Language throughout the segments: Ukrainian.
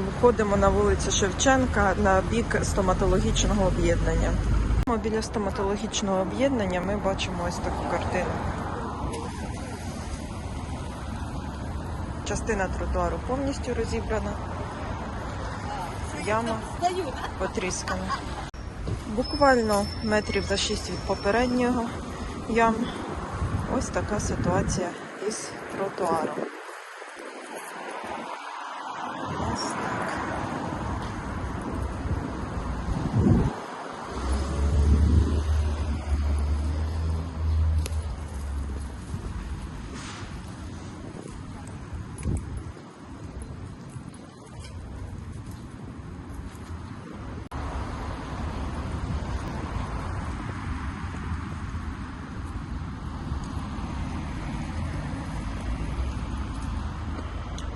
Виходимо на вулицю Шевченка на бік стоматологічного об'єднання. Біля стоматологічного об'єднання ми бачимо ось таку картину. Частина тротуару повністю розібрана, яма потріскана. Буквально метрів за 6 від попереднього ям. Ось така ситуація із тротуаром.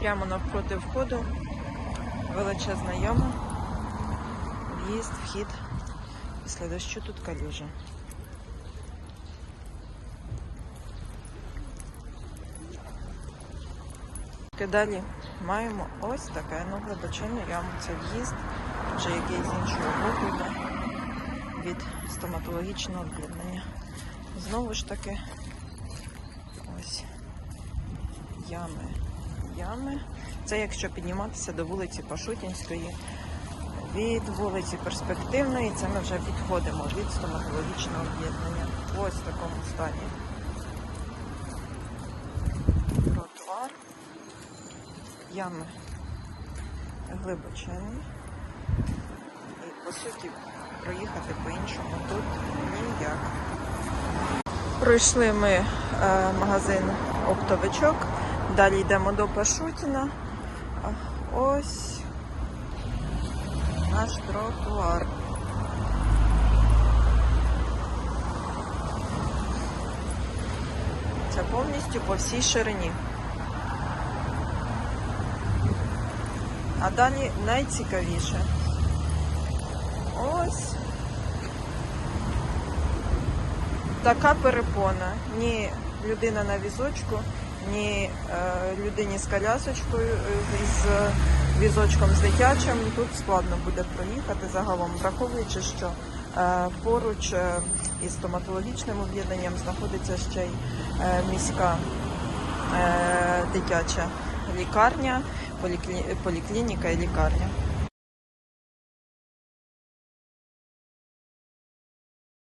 Прямо навпроти входу величезна яма, в'їзд, вхід. Після дощу тут калюжа. Далі маємо ось таке ну, глибочинну яму. Це в'їзд, вже який з іншого боку йде від стоматологічного об'єднання. Знову ж таки, ось ями ями. Це якщо підніматися до вулиці Пашутінської, від вулиці Перспективної, це ми вже відходимо від стоматологічного об'єднання. Ось в такому стані. Тротуар. Ями глибочинні. І по суті проїхати по-іншому тут ніяк. Пройшли ми е, магазин оптовичок. Далі йдемо до Пашутіна. Ось наш тротуар. Це повністю по всій ширині. А далі найцікавіше. Ось така перепона. Ні людина на візочку, ні е, людині з колясочкою, е, з візочком з дитячим. Тут складно буде проїхати загалом, враховуючи, що е, поруч із стоматологічним об'єднанням знаходиться ще й міська дитяча лікарня, поліклініка і лікарня.